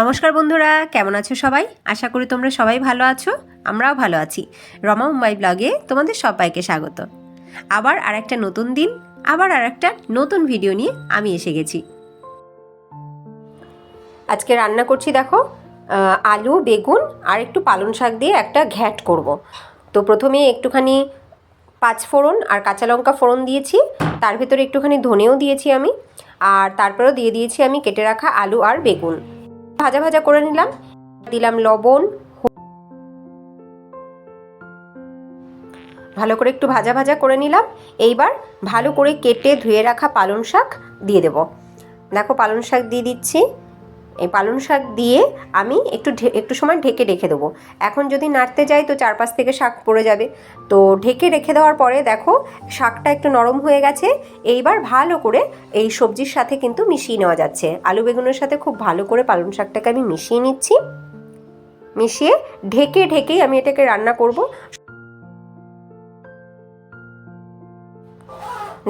নমস্কার বন্ধুরা, কেমন আছো সবাই? আশা করি তোমরা সবাই ভালো আছো, আমরাও ভালো আছি। রমা মুম্বাই ব্লগে তোমাদের সবাইকে স্বাগত। আবার আর একটা নতুন দিন, আবার আর একটা নতুন ভিডিও নিয়ে আমি এসে গেছি। আজকে রান্না করছি দেখো আলু, বেগুন আর একটু পালং শাক দিয়ে একটা ঘ্যাট করব। তো প্রথমে একটুখানি পাঁচ ফোড়ন আর কাঁচা লঙ্কা ফোড়ন দিয়েছি, তার ভেতরে একটুখানি ধনেও দিয়েছি আমি, আর তারপরেও দিয়ে দিয়েছি আমি কেটে রাখা আলু আর বেগুন। ভাজা ভাজা করে নিলাম। দিলাম লবণ ভালো করে একটু ভাজা ভাজা করে নিলাম। এইবার ভালো করে কেটে ধুয়ে রাখা পালং শাক দিয়ে দেব। দেখো পালং শাক দিয়ে দিচ্ছি। এই পালং শাক দিয়ে আমি একটু একটু সময় ঢেকে রেখে দেবো। এখন যদি নাড়তে যাই তো চারপাশ থেকে শাক পড়ে যাবে। তো ঢেকে রেখে দেওয়ার পরে দেখো শাকটা একটু নরম হয়ে গেছে। এইবার ভালো করে এই সবজির সাথে কিন্তু মিশিয়ে নেওয়া যাচ্ছে। আলু বেগুনের সাথে খুব ভালো করে পালং শাকটাকে আমি মিশিয়ে নিচ্ছি। মিশিয়ে ঢেকে ঢেকেই আমি এটাকে রান্না করব।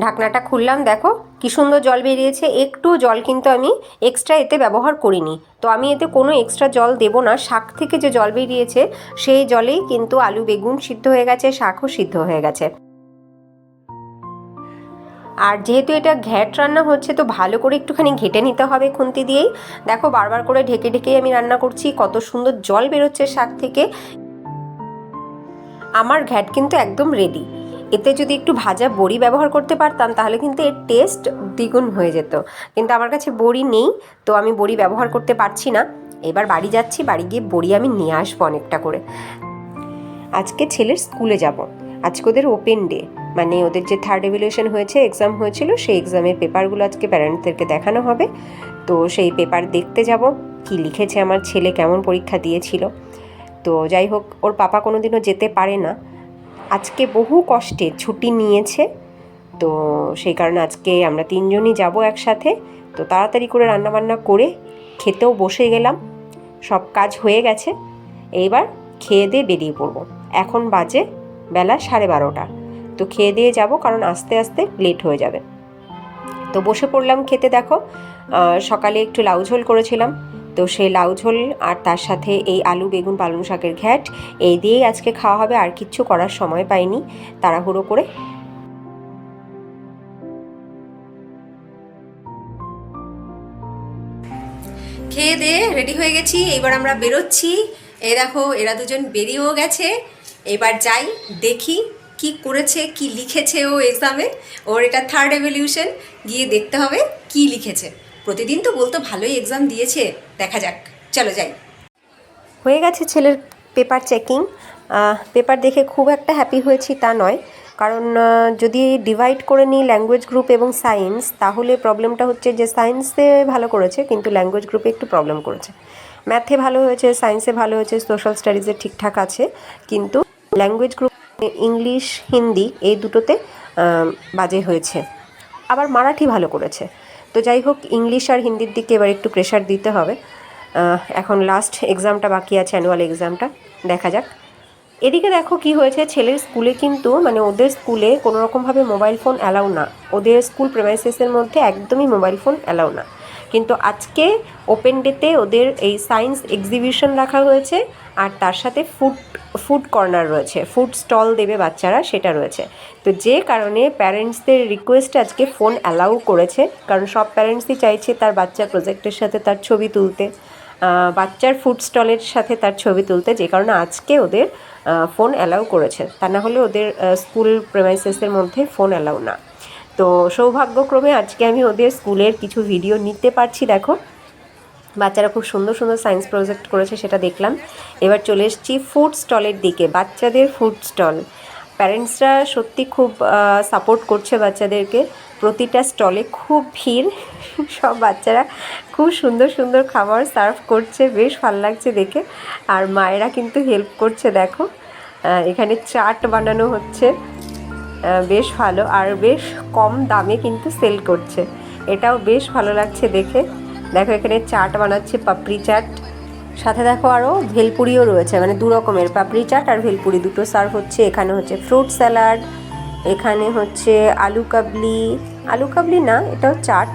ঢাকনাটা খুললাম, দেখো কি সুন্দর জল বেরিয়েছে। একটু জল কিন্তু আমি এক্সট্রা এতে ব্যবহার করিনি। তো আমি এতে কোনো এক্সট্রা জল দেব না। শাক থেকে যে জল বেরিয়েছে, সেই জলেই কিন্তু আলু বেগুন সিদ্ধ হয়ে গেছে, শাকও সিদ্ধ হয়ে গেছে। আর যেহেতু এটা ঘ্যাট রান্না হচ্ছে, তো ভালো করে একটুখানি ঘেটে নিতে হবে খুন্তি দিয়েই। দেখো বারবার করে ঢেকে ঢেকেই আমি রান্না করছি, কত সুন্দর জল বেরোচ্ছে শাক থেকে। আমার ঘ্যাট কিন্তু একদম রেডি এতে যদি একটু ভাজা বড়ি ব্যবহার করতে পারতাম, তাহলে কিন্তু এর টেস্ট দ্বিগুণ হয়ে যেত। কিন্তু আমার কাছে বড়ি নেই, তো আমি বড়ি ব্যবহার করতে পারছি না। এবার বাড়ি যাচ্ছি, বাড়ি গিয়ে বড়ি আমি নিয়ে আসব অনেকটা করে। আজকে ছেলের স্কুলে যাব। আজকে ওদের ওপেন ডে মানে ওদের যে থার্ড এভলিউশন হয়েছে এক্সাম হয়েছিল, সেই এক্সামের পেপারগুলো আজকে প্যারেন্টসদেরকে দেখানো হবে। তো সেই পেপার দেখতে যাব, কি লিখেছে আমার ছেলে, কেমন পরীক্ষা দিয়েছিল। তো যাই হোক, ওর পাপা কোনো দিনও যেতে পারে না। আজকে বহু কষ্টে ছুটি নিয়েছে। তো সেই কারণে আজকে আমরা তিনজনই যাব একসাথে। তো তাড়াতাড়ি করে রান্নাবান্না করে খেতেও বসে গেলাম। সব কাজ হয়ে গেছে। এইবার খেয়ে দিয়ে বেরিয়ে পড়ব। এখন বাজে বেলা সাড়ে বারোটা। তো খেয়ে দিয়ে যাব কারণ আস্তে আস্তে লেট হয়ে যাবে। তো বসে পড়লাম খেতে দেখো। সকালে একটু লাউ ঝোল করেছিলাম। তো সেই লাউ ঝোল আর তার সাথে এই আলু, বেগুন, পালং শাকের ঘ্যাট, এই দিয়েই আজকে খাওয়া হবে। আর কিচ্ছু করার সময় পাইনি। তাড়াহুড়ো করে। খেয়ে দিয়ে রেডি হয়ে গেছি। এবার আমরা বেরোচ্ছি। এই দেখো, এরা দুজন বেরিয়েও গেছে। এবার যাই, দেখি কি করেছে, কি লিখেছে ও এক্সামে ওর এটা থার্ড এভলিউশন গিয়ে দেখতে হবে কি লিখেছে। প্রতিদিন তো বলতো ভালোই এক্সাম দিয়েছে, দেখা যাক, চলো যাই। হয়ে গেছে ছেলের পেপার চেকিং পেপার দেখে খুব একটা হ্যাপি হয়েছি তা নয়, কারণ যদি ডিভাইড করে নিই ল্যাঙ্গুয়েজ গ্রুপ এবং সায়েন্স তাহলে প্রবলেমটা হচ্ছে যে সায়েন্সে ভালো করেছে, কিন্তু ল্যাঙ্গুয়েজ গ্রুপে একটু প্রবলেম করেছে। ম্যাথে ভালো হয়েছে সায়েন্সে ভালো হয়েছে সোশ্যাল স্টাডিজে ঠিকঠাক আছে, কিন্তু ল্যাঙ্গুয়েজ গ্রুপ ইংলিশ হিন্দি এই দুটোতে বাজে হয়েছে। আবার মারাঠি ভালো করেছে। তো যাই হোক, ইংলিশ আর হিন্দির দিকে এবার একটু প্রেশার দিতে হবে। এখন লাস্ট এক্সামটা বাকি আছে অ্যানুয়াল এক্সামটা দেখা যাক। এদিকে দেখো কি হয়েছে, ছেলের স্কুলে কিন্তু মানে ওদের স্কুলে কোনোরকমভাবে মোবাইল ফোন অ্যালাউ না। ওদের স্কুল প্রেমাইসেসের মধ্যে একদমই মোবাইল ফোন অ্যালাউ না। কিন্তু আজকে ওপেন ডেতে ওদের এই সায়েন্স এক্সিবিশন রাখা হয়েছে আর তার সাথে ফুড ফুড কর্নার রয়েছে। ফুড স্টল দেবে বাচ্চারা, সেটা রয়েছে। তো যে কারণে প্যারেন্টসদের রিকোয়েস্ট আজকে ফোন অ্যালাউ করেছে, কারণ সব প্যারেন্টসই চাইছে তার বাচ্চা প্রজেক্টের সাথে তার ছবি তুলতে বাচ্চার ফুড স্টলের সাথে তার ছবি তুলতে, যে কারণে আজকে ওদের ফোন অ্যালাউ করেছে। তা না হলে ওদের স্কুল প্রেমাইসেসের মধ্যে ফোন অ্যালাউ না। তো সৌভাগ্যক্রমে আজকে আমি ওদের স্কুলের কিছু ভিডিও নিতে পারছি, দেখো। বাচ্চারা খুব সুন্দর সুন্দর সায়েন্স প্রজেক্ট করেছে, সেটা দেখলাম। এবার চলে এসেছি ফুড স্টলের দিকে, বাচ্চাদের ফুড স্টল প্যারেন্টসরা সত্যি খুব সাপোর্ট করছে বাচ্চাদেরকে। প্রতিটা স্টলে খুব ভিড়। সব বাচ্চারা খুব সুন্দর সুন্দর খাবার সার্ভ করছে, বেশ ভালো লাগছে দেখে। আর মায়েরা কিন্তু হেল্প করছে, দেখো। এখানে চাট বানানো হচ্ছে। বেশ ভালো আর বেশ কম দামে কিন্তু সেল করছে। এটাও বেশ ভালো লাগছে দেখে। দেখো, এখানে চাট বানাচ্ছে পাপড়ি চাট। সাথে দেখো আরও ভেলপুরিও রয়েছে মানে দু রকমের, পাপড়ি চাট আর ভেলপুরি। দুটো সার্ভ হচ্ছে, এখানে হচ্ছে ফ্রুট স্যালাড এখানে হচ্ছে আলু কাবলি। আলু কাবলি না, এটাও চাট,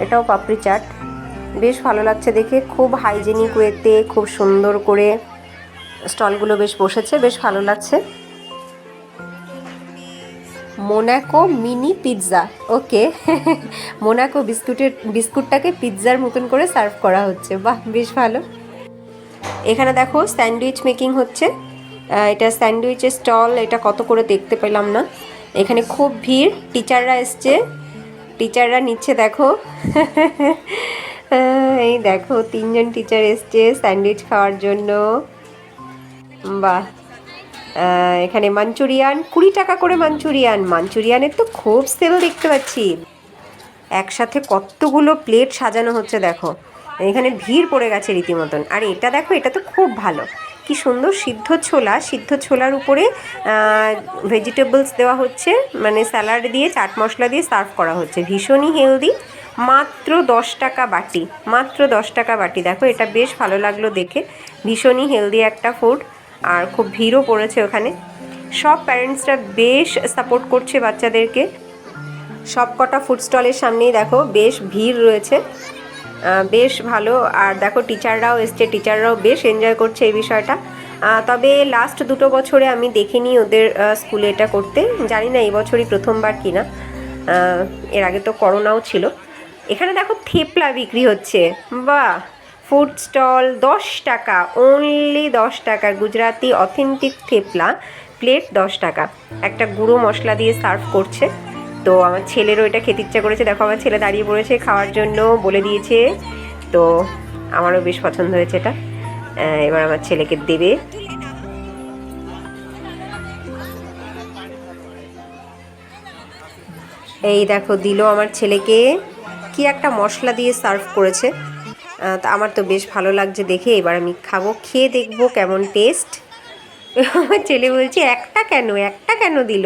এটাও পাপড়ি চাট। বেশ ভালো লাগছে দেখে, খুব হাইজেনিক ওয়েতে খুব সুন্দর করে। স্টলগুলো বেশ বসেছে, বেশ ভালো লাগছে। Monaco mini pizza okay Monaco বিস্কুটের বিস্কুটটাকে পিৎজার মতন করে সার্ভ করা হচ্ছে। বাহ, বেশ ভালো। এখানে দেখো স্যান্ডউইচ মেকিং হচ্ছে। এটা স্যান্ডউইচের স্টল এটা কত করে দেখতে পেলাম না। এখানে খুব ভিড় টিচাররা এসছে। টিচাররা নিচ্ছে, দেখো। এই দেখো, তিনজন টিচার এসছে স্যান্ডউইচ খাওয়ার জন্য। বাহ এখানে মাঞ্চুরিয়ান, কুড়ি টাকা করে মাঞ্চুরিয়ান। মাঞ্চুরিয়ানের তো খুব সেল দেখতে পাচ্ছি। একসাথে কতগুলো প্লেট সাজানো হচ্ছে দেখো। এখানে ভিড় পড়ে গেছে রীতিমতন। আর এটা দেখো, এটা তো খুব ভালো। কি সুন্দর সিদ্ধ ছোলা। সিদ্ধ ছোলার উপরে ভেজিটেবলস দেওয়া হচ্ছে। মানে স্যালাড দিয়ে, চাট মশলা দিয়ে সার্ভ করা হচ্ছে। ভীষণই হেলদি মাত্র দশ টাকা বাটি। মাত্র দশ টাকা বাটি। দেখো, এটা বেশ ভালো লাগল দেখে। ভীষণই হেলদি একটা ফুড আর খুব ভিড়ও পড়েছে ওখানে। সব প্যারেন্টসরা বেশ সাপোর্ট করছে বাচ্চাদেরকে। সব কটা ফুড স্টলের সামনেই দেখো, বেশ ভিড় রয়েছে। বেশ ভালো। আর দেখো টিচাররাও এসছে। টিচাররাও বেশ এনজয় করছে এই বিষয়টা। তবে লাস্ট দুটো বছরে আমি দেখিনি ওদের স্কুলে এটা করতে। জানি না, এই বছরই প্রথমবার কিনা। এর আগে তো করোনাও ছিল। এখানে দেখো, থেপলা বিক্রি হচ্ছে। বাহ! ফুড স্টল দশ টাকা অনলি দশ টাকা গুজরাতি অথেন্টিক থেপলা প্লেট দশ টাকা। একটা গুঁড়ো মশলা দিয়ে সার্ভ করছে। তো আমার ছেলেরও এটা খেতে ইচ্ছা করেছে। দেখো, আমার ছেলে দাঁড়িয়ে পড়েছে খাওয়ার জন্য, বলে দিয়েছে। তো আমারও বেশ পছন্দ হয়েছে এটা। এবার আমার ছেলেকে দেবে। এই দেখো, দিল আমার ছেলেকে। কি একটা মশলা দিয়ে সার্ভ করেছে। আমার তো বেশ ভালো লাগছে দেখে, এবার আমি খাব, খেয়ে দেখব কেমন টেস্ট আমার ছেলে বলছে, একটা কেন? একটা কেন দিল?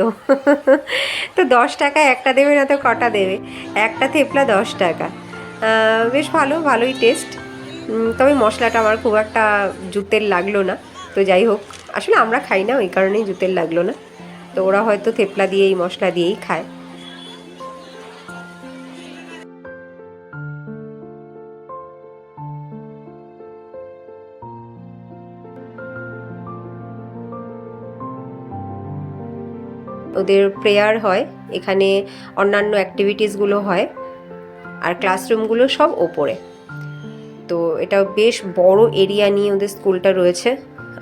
তো দশ টাকা একটা দেবে না তো কটা দেবে? একটা থেপলা দশ টাকা। বেশ ভালো, ভালোই টেস্ট তবে মশলাটা আমার খুব একটা জুতের লাগল না। তো যাই হোক, আসলে আমরা খাই না, ওই কারণেই জুতের লাগল না। তো ওরা হয়তো থেপলা দিয়েই, মশলা দিয়েই খায়। ওদের প্রেয়ার হয়, এখানে অন্যান্য অ্যাক্টিভিটিসগুলো হয়, আর ক্লাসরুমগুলো সব ওপরে। তো এটা বেশ বড় এরিয়া নিয়ে ওদের স্কুলটা রয়েছে,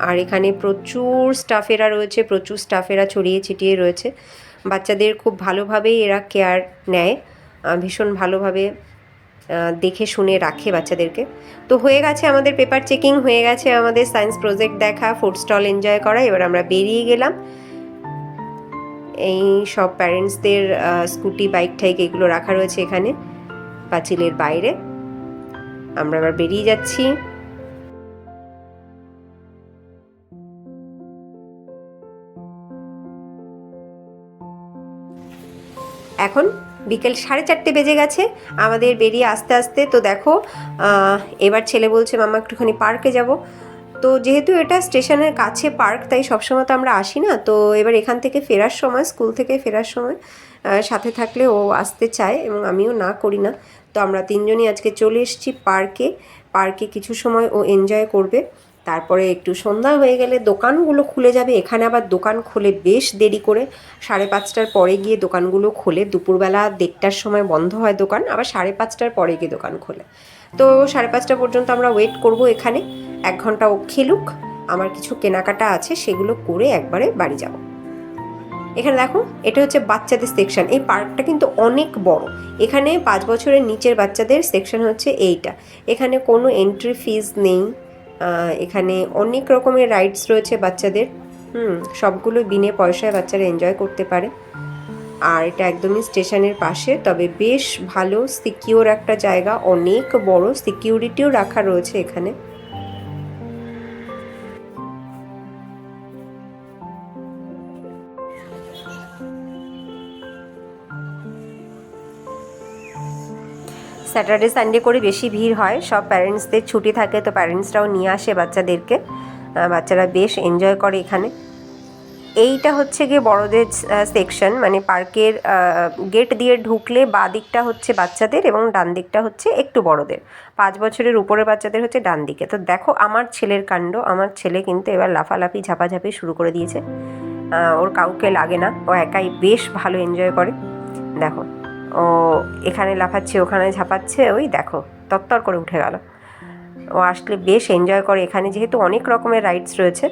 আর এখানে প্রচুর স্টাফেরা রয়েছে, প্রচুর স্টাফেরা ছড়িয়ে ছিটিয়ে রয়েছে। বাচ্চাদের খুব ভালোভাবেই এরা কেয়ার নেয় ভীষণ ভালোভাবে দেখে শুনে রাখে বাচ্চাদেরকে। তো হয়ে গেছে আমাদের পেপার চেকিং হয়ে গেছে আমাদের সায়েন্স প্রজেক্ট দেখা ফুড স্টল এনজয় করা, এবার আমরা বেরিয়ে গেলাম। এই সব প্যারেন্টসদের স্কুটি বাইক টাইক এগুলো রাখা রয়েছে এখানে, পাঁচিলের বাইরে। আমরা আবার বেরিয়ে যাচ্ছি। এখন বিকেল সাড়ে চারটে বেজে গেছে, আমাদের বেরিয়ে আস্তে আস্তে তো দেখো এবার ছেলে বলছে মামা একটুখানি পার্কে যাব। তো যেহেতু এটা স্টেশনের কাছে পার্ক, তাই সবসময় তো আমরা আসি না। তো এবার এখান থেকে ফেরার সময়, স্কুল থেকে ফেরার সময় সাথে থাকলে ও আসতে চায় এবং আমিও না করি না। তো আমরা তিনজনই আজকে চলে এসেছি পার্কে। পার্কে কিছু সময় ও এনজয় করবে। তারপরে একটু সন্ধ্যা হয়ে গেলে দোকানগুলো খুলে যাবে। এখানে আবার দোকান খোলে বেশ দেরি করে। সাড়ে পাঁচটার পরে গিয়ে দোকানগুলো খোলে। দুপুরবেলা দেড়টার সময় বন্ধ হয় দোকান, আবার সাড়ে পাঁচটার পরে গিয়ে দোকান খোলে। তো সাড়ে পাঁচটা পর্যন্ত আমরা ওয়েট করব এখানে। এক ঘণ্টা ও খেলুক আমার কিছু কেনাকাটা আছে, সেগুলো করে একবারে বাড়ি যাব। এখানে দেখো, এটা হচ্ছে বাচ্চাদের সেকশন এই পার্কটা কিন্তু অনেক বড়। এখানে পাঁচ বছরের নিচের বাচ্চাদের সেকশন হচ্ছে এইটা। এখানে কোনো এন্ট্রি ফিজ নেই এখানে অনেক রকমের রাইডস রয়েছে বাচ্চাদের। হুম, সবগুলো বিনে পয়সায় বাচ্চারা এনজয় করতে পারে। আর এটা একদমই স্টেশনের পাশে, তবে বেশ ভালো সিকিওর একটা জায়গা, অনেক বড় সিকিউরিটিও রাখা রয়েছে এখানে। স্যাটারডে সানডে করে বেশি ভিড় হয়, সব প্যারেন্টসদের ছুটি থাকে, তো প্যারেন্টসরাও নিয়ে আসে বাচ্চাদেরকে। বাচ্চারা বেশ এনজয় করে এখানে। এইটা হচ্ছে গিয়ে বড়দের সেকশন মানে পার্কের গেট দিয়ে ঢুকলে বাঁ দিকটা হচ্ছে বাচ্চাদের এবং ডান দিকটা হচ্ছে একটু বড়দের। পাঁচ বছরের উপরের বাচ্চাদের হচ্ছে ডান দিকে তো দেখো আমার ছেলের কাণ্ড, আমার ছেলে কিন্তু এবার লাফালাফি, ঝাপাঝাপি শুরু করে দিয়েছে। ওর কাউকে লাগে না। ও একাই বেশ ভালো এনজয় করে। দেখো, ও এখানে লাফাচ্ছে, ওখানে ঝাপাচ্ছে, ওই দেখো, তত্তর করে উঠে গেল। ও আসলে বেশ এনজয় করে। এখানে যেহেতু অনেক রকমের রাইডস রয়েছে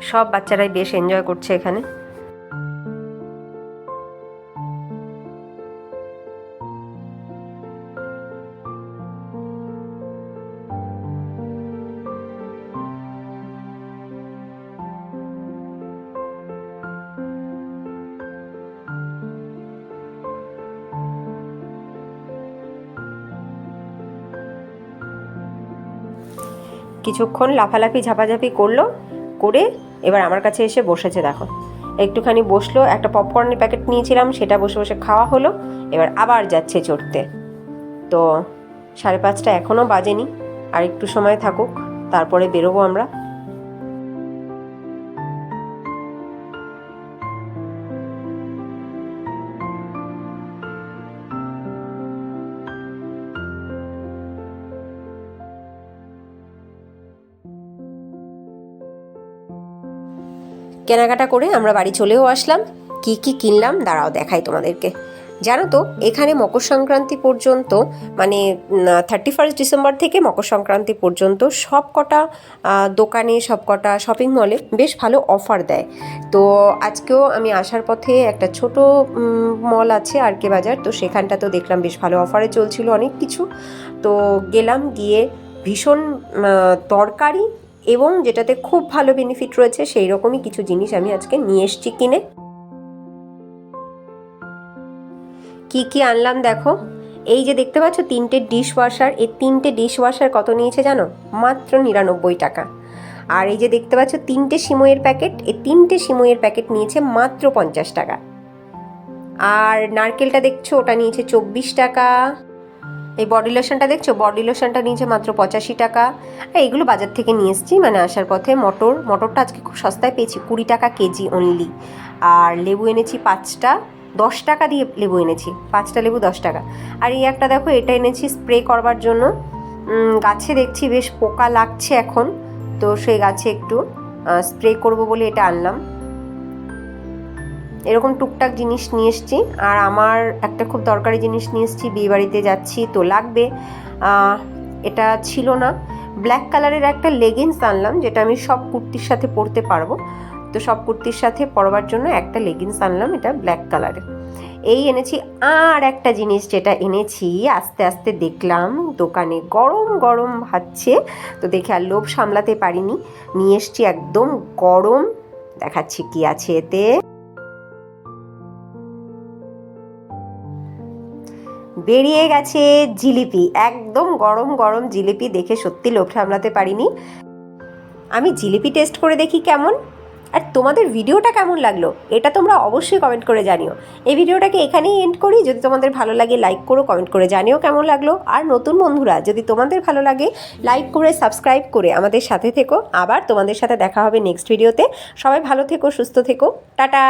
সব বাচ্চারাই বেশ এনজয় করছে এখানে। কিছুক্ষণ লাফালাফি ঝাপাঝাপি করল করে এবার আমার কাছে এসে বসেছে, দেখো। একটুখানি বসল, একটা পপকর্নের প্যাকেট নিয়েছিলাম, সেটা বসে বসে খাওয়া হলো, এবার আবার যাচ্ছে চড়তে। তো সাড়ে পাঁচটা এখনও বাজেনি, আর একটু সময় থাকুক, তারপরে বেরোবো আমরা। কেনাকাটা করে আমরা বাড়ি চলেও আসলাম। কি কি কিনলাম দাঁড়াও দেখাই তোমাদেরকে। জানো তো, এখানে মকর সংক্রান্তি পর্যন্ত মানে থার্টি ফার্স্ট ডিসেম্বর থেকে মকর সংক্রান্তি পর্যন্ত সব কটা দোকানে সব কটা শপিং মলে বেশ ভালো অফার দেয়। তো আজকেও আমি আসার পথে একটা ছোট মল আছে আর কে বাজার, তো সেখানটা তো দেখলাম বেশ ভালো অফারে চলছিল অনেক কিছু। তো গেলাম গিয়ে ভীষণ তরকারি এবং যেটাতে খুব ভালো বেনিফিট রয়েছে সেই রকমই কিছু জিনিস আমি আজকে নিয়ে এসছি কিনে। কি কি আনলাম দেখো? এই যে দেখতে পাচ্ছ, তিনটে ডিশ ওয়াশার এই তিনটে ডিশ ওয়াশার কত নিয়েছে জানো? মাত্র নিরানব্বই টাকা। আর এই যে দেখতে পাচ্ছ, তিনটে সিমইয়ের প্যাকেট, এই তিনটে সিমইয়ের প্যাকেট নিয়েছে মাত্র পঞ্চাশ টাকা। আর নারকেলটা দেখছ, ওটা নিয়েছে চব্বিশ টাকা। এই বডি লোশনটা দেখছ? বডি লোশনটা নিয়েছে মাত্র পঁচাশি টাকা। এইগুলো বাজার থেকে নিয়ে এসেছি মানে আসার পথে মটর। মটরটা আজকে খুব সস্তায় পেয়েছি, কুড়ি টাকা কেজি অনলি আর লেবু এনেছি পাঁচটা, দশ টাকা দিয়ে লেবু এনেছি, পাঁচটা লেবু, দশ টাকা। আর এই একটা দেখো, এটা এনেছি স্প্রে করবার জন্য। গাছে দেখছি বেশ পোকা লাগছে এখন, তো সেই গাছে একটু স্প্রে করব বলে এটা আনলাম। এরকম টুকটাক জিনিস নিয়ে এসেছি। আর আমার একটা খুব দরকারি জিনিস নিয়ে এসেছি, বিয়েবাড়িতে যাচ্ছি, তো লাগবে। এটা ছিল না। ব্ল্যাক কালারের একটা লেগিংস আনলাম, যেটা আমি সব কুর্তির সাথে পরতে পারব। তো সব কুর্তির সাথে পরবার জন্য একটা লেগিংস আনলাম, এটা ব্ল্যাক কালারের এই এনেছি। আর একটা জিনিস যেটা এনেছি, আস্তে আস্তে দেখলাম, দোকানে গরম গরম ভাচ্ছে তো দেখে আর লোভ সামলাতে পারিনি। নিয়ে এসছি একদম গরম। দেখাচ্ছি কি আছে এতে। বেরিয়ে গেছে জিলিপি। একদম গরম গরম জিলিপি দেখে সত্যি লোভ সামলাতে পারিনি। আমি জিলিপি টেস্ট করে দেখি কেমন। আর তোমাদের ভিডিওটা কেমন লাগল, এটা তোমরা অবশ্যই কমেন্ট করে জানিও। এই ভিডিওটাকে এখানেই এন্ড করি। যদি তোমাদের ভালো লাগে লাইক করো কমেন্ট করে জানিও কেমন লাগল। আর নতুন বন্ধুরা, যদি তোমাদের ভালো লাগে লাইক করে সাবস্ক্রাইব করে আমাদের সাথে থেকো। আবার তোমাদের সাথে দেখা হবে নেক্সট ভিডিওতে সবাই ভালো থেকো, সুস্থ থেকো। টাটা!